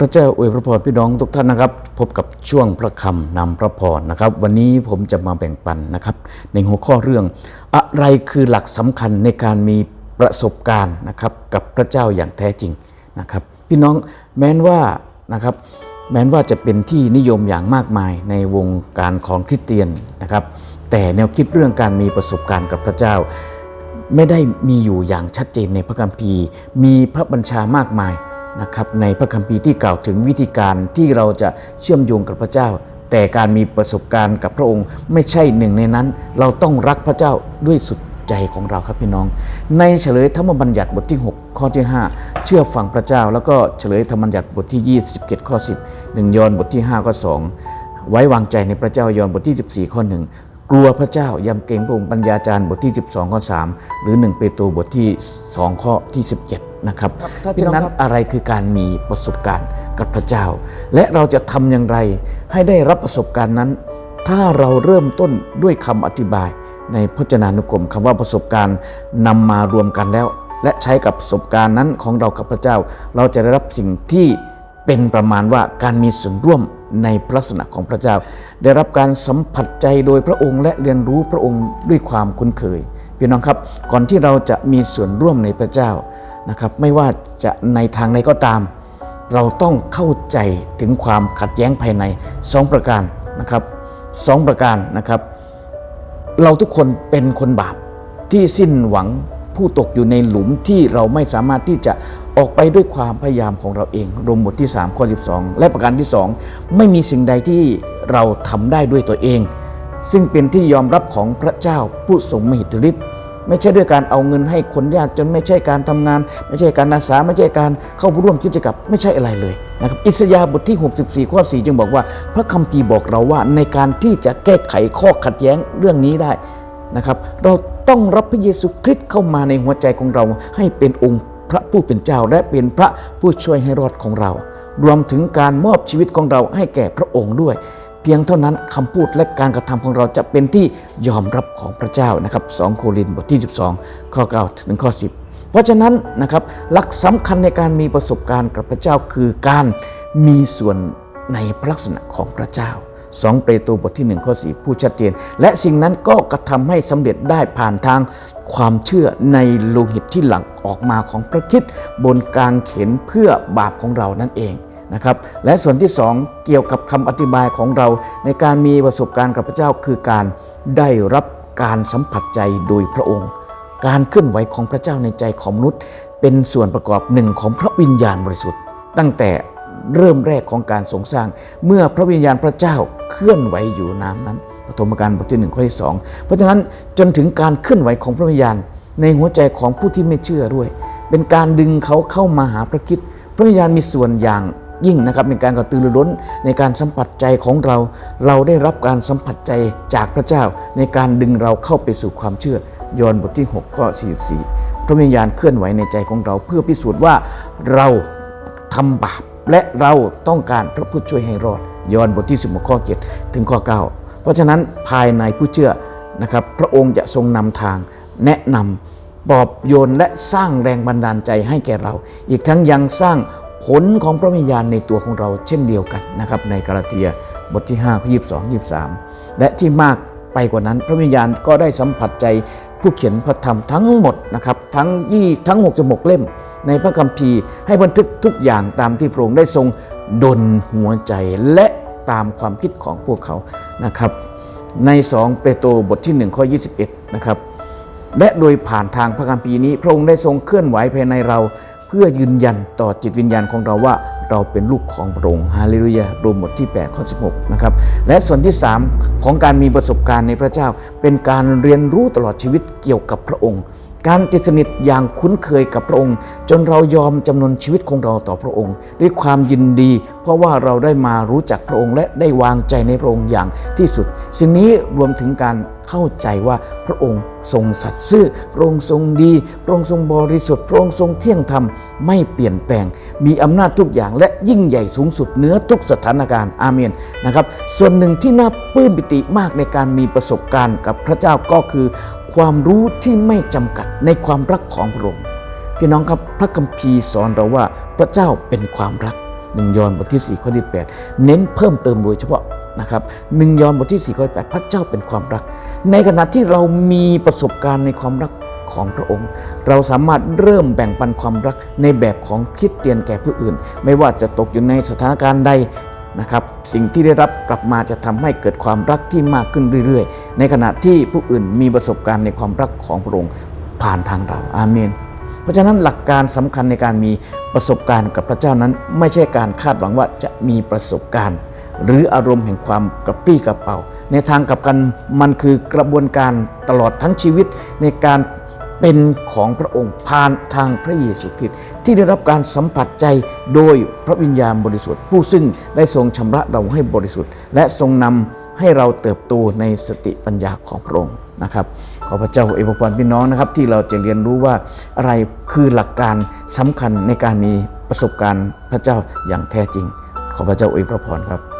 พระเจ้าอวยพระพรพี่น้องทุกท่านนะครับ พบกับช่วงพระคำนำพระพรนะครับ วันนี้ผมจะมาแบ่งปันนะครับ ในหัวข้อเรื่อง อะไรคือหลักสำคัญในการมีประสบการณ์นะครับ กับพระเจ้าอย่างแท้จริงนะครับ พี่น้องแม้นว่านะครับ แม้นว่าจะเป็นที่นิยมอย่างมากมายในวงการของคริสเตียนนะครับ แต่แนวคิดเรื่องการมีประสบการณ์กับพระเจ้า ไม่ได้มีอยู่อย่างชัดเจนในพระคัมภีร์ มีพระบัญชามากมายนะครับในพระคัมภีร์ที่กล่าวถึงวิธีการที่เราจะเชื่อมโยงกับพระเจ้า แต่การมีประสบการณ์กับพระองค์ไม่ใช่หนึ่งในนั้น เราต้องรักพระเจ้าด้วยสุดใจของเราครับพี่น้อง ในเฉลยธรรมบัญญัติบทที่ 6 ข้อที่ 5 เชื่อฟังพระเจ้า แล้วก็เฉลยธรรมบัญญัติบทที่ 27 ข้อ 10 1 ยอห์นบทที่5ข้อ2ไว้วางใจในพระเจ้ายอห์นบทที่ 14 ข้อ 1 กลัวพระเจ้ายำเกรงพระองค์ปัญญาจารย์บทที่ 12 ข้อ 3 หรือ 1 เปโตรบทที่ 2 ข้อที่ 17 นะครับถ้าฉะนั้นอะไรคือการมีประสบการณ์กับพระเจ้า และเราจะทำอย่างไรให้ได้รับประสบการณ์นั้น ถ้าเราเริ่มต้นด้วยคำอธิบาย ในพจนานุกรมคำว่าประสบการณ์นำมารวมกันแล้ว และใช้กับประสบการณ์นั้นของเรากับพระเจ้า เราจะได้รับสิ่งที่เป็นประมาณว่าการมีส่วนร่วม ในพระลักษณะของพระเจ้า ได้รับการสัมผัสใจโดยพระองค์และเรียนรู้พระองค์ด้วยความคุ้นเคยพี่น้องครับก่อนที่เราจะมีส่วนร่วมในพระเจ้านะครับ ไม่ว่าจะในทางใดก็ตาม เราต้องเข้าใจถึงความขัดแย้งภายในสองประการนะครับสองประการนะครับ เราทุกคนเป็นคนบาปที่สิ้นหวัง ผู้ตกอยู่ในหลุมที่เราไม่สามารถที่จะออกไปด้วยความพยายามของเราเองรวมบทที่3ข้อ12 และประการที่ 2 ไม่มีสิ่งใดที่เราทำได้ด้วยตัวเอง ซึ่งเป็นที่ยอมรับของพระเจ้าผู้ทรงมหิทธิฤทธิ์ไม่ใช่ด้วยการเอาเงินให้คนยากจนไม่ใช่การทำงาน ไม่ใช่การอาสาไม่ใช่การเข้าร่วมกิจกรรมไม่ใช่อะไรเลยนะครับอิสยาห์บทที่ 64 ข้อ 4 จึงบอกว่า พระคัมภีร์บอกเราว่าในการที่จะแก้ไขข้อขัดแย้งเรื่องนี้ได้นะครับ เรา ต้องรับพระเยซูคริสต์เข้ามาในหัวใจของเรา ให้เป็นองค์พระผู้เป็นเจ้าและเป็นพระผู้ช่วยให้รอดของเรา รวมถึงการมอบชีวิตของเราให้แก่พระองค์ด้วย เพียงเท่านั้นคำพูดและการกระทำของเราจะเป็นที่ยอมรับของพระเจ้านะครับ 2 โครินธ์บทที่ 12 ข้อ9ถึงข้อ 10 เพราะฉะนั้นนะครับหลักสำคัญในการมีประสบการณ์กับพระเจ้าคือการมีส่วนในพระลักษณะของพระเจ้า 2 เปโตรบทที่ 1 ข้อ 4 ผู้ชัดเจน และสิ่งนั้นก็กระทำให้สำเร็จได้ผ่านทางความเชื่อในโลหิตที่หลั่งออกมาของพระคิดบนกลางเขนเพื่อบาปของเรานั่นเองนะครับและส่วนที่สองเกี่ยวกับคำอธิบายของเราในการมีประสบการณ์กับพระเจ้าคือการได้รับการสัมผัสใจโดยพระองค์ การเคลื่อนไหวของพระเจ้าในใจของมนุษย์ เป็นส่วนประกอบหนึ่งของพระวิญญาณบริสุทธิ์ ตั้งแต่เริ่มแรกของการทรงสร้าง เมื่อพระวิญญาณพระเจ้า เคลื่อนไหวอยู่น้ำนั้นปฐมกาลบทที่หนึ่งข้อที่สองเพราะฉะนั้นจนถึงการเคลื่อนไหวของพระวิญญาณ ในหัวใจของผู้ที่ไม่เชื่อด้วย เป็นการดึงเขาเข้ามาหาพระคิดพระวิญญาณมีส่วนอย่างยิ่งนะครับในการกระตือรือร้นในการสัมผัสใจของเรา เราได้รับการสัมผัสใจจากพระเจ้า ในการดึงเราเข้าไปสู่ความเชื่อยอห์นบทที่6ข้อ44 พระวิญญาณเคลื่อนไหวในใจของเรา เพื่อพิสูจน์ว่าเราทำบาปและเราต้องการพระผู้ช่วยให้รอด ยอห์นบทที่ 16 ข้อ 7 ถึงข้อ 9 เพราะฉะนั้นภายในผู้เชื่อนะครับพระองค์จะทรงนำทางแนะนำปลอบโยนและสร้างแรงบันดาลใจให้แก่เรา อีกทั้งยังสร้างผลของพระวิญญาณในตัวของเราเช่นเดียวกันนะครับในกาลาเทียบทที่5ข้อ22 23 และที่มากไปกว่านั้น พระวิญญาณก็ได้สัมผัสใจผู้เขียนพระธรรมทั้งหมดนะครับทั้งยี่ทั้ง 66 เล่ม ในพระคัมภีร์ให้บันทึกทุกอย่างตามที่พระองค์ได้ทรงดลหัวใจและตามความคิดของพวกเขานะครับ ใน 2 เปโตรบทที่ 1 ข้อ 21 นะครับ และโดยผ่านทางพระคัมภีร์นี้ พระองค์ได้ทรงเคลื่อนไหวภายในเรา เพื่อยืนยันต่อจิตวิญญาณของเราว่าเราเป็นลูกของพระองค์ฮาเลลูยารวมบทที่8ข้อ16นะครับและส่วนที่ 3 ของการมีประสบการณ์ในพระเจ้า เป็นการเรียนรู้ตลอดชีวิตเกี่ยวกับพระองค์ การติดสนิทอย่างคุ้นเคยกับพระองค์ จนเรายอมจำนนชีวิตของเราต่อพระองค์ ด้วยความยินดี เพราะว่าเราได้มารู้จักพระองค์ และได้วางใจในพระองค์อย่างที่สุด สิ่งนี้รวมถึงการเข้าใจว่าพระองค์ทรงสัตย์ซื่อ พระองค์ทรงดี พระองค์ทรงบริสุทธิ์ พระองค์ทรงเที่ยงธรรม ไม่เปลี่ยนแปลง มีอำนาจทุกอย่าง และยิ่งใหญ่สูงสุดเหนือทุกสถานการณ์ อาเมน นะครับ ส่วนหนึ่งที่น่าปลื้มปิติมากในการมีประสบการณ์กับพระเจ้าก็คือ ความรู้ที่ไม่จำกัดในความรักของพระองค์พี่น้องครับพระคัมภีร์สอนเราว่าพระเจ้าเป็นความรักหนึ่งยอห์นบทที่ 4 ข้อที่ 8 เน้นเพิ่มเติมโดยเฉพาะนะครับหนึ่งยอห์นบทที่ 4 ข้อที่ 8 พระเจ้าเป็นความรัก ในขณะที่เรามีประสบการณ์ในความรักของพระองค์ เราสามารถเริ่มแบ่งปันความรักในแบบของคิดเตียนแก่ผู้อื่น ไม่ว่าจะตกอยู่ในสถานการณ์ใด นะครับสิ่งที่ได้รับกลับมาจะทำให้เกิดความรักที่มากขึ้นเรื่อย ๆ ในขณะที่ผู้อื่นมีประสบการณ์ในความรักของพระองค์ผ่านทางเราอาเมน เพราะฉะนั้นหลักการสำคัญในการมีประสบการณ์กับพระเจ้านั้น ไม่ใช่การคาดหวังว่าจะมีประสบการณ์ หรืออารมณ์แห่งความกระปรี้กระเป๋า ในทางกลับกันมันคือกระบวนการตลอดทั้งชีวิตในการ เป็นของพระองค์ผ่านทางพระเยซูคริสต์ที่ได้รับการสัมผัสใจโดยพระวิญญาณบริสุทธิ์ ผู้ซึ่งได้ทรงชำระเราให้บริสุทธิ์ และทรงนำให้เราเติบโตในสติปัญญาของพระองค์นะครับขอพระเจ้าอวยพรพี่น้องนะครับ ที่เราจะเรียนรู้ว่าอะไรคือหลักการสำคัญในการมีประสบการณ์พระเจ้าอย่างแท้จริง ขอพระเจ้าอวยพรครับ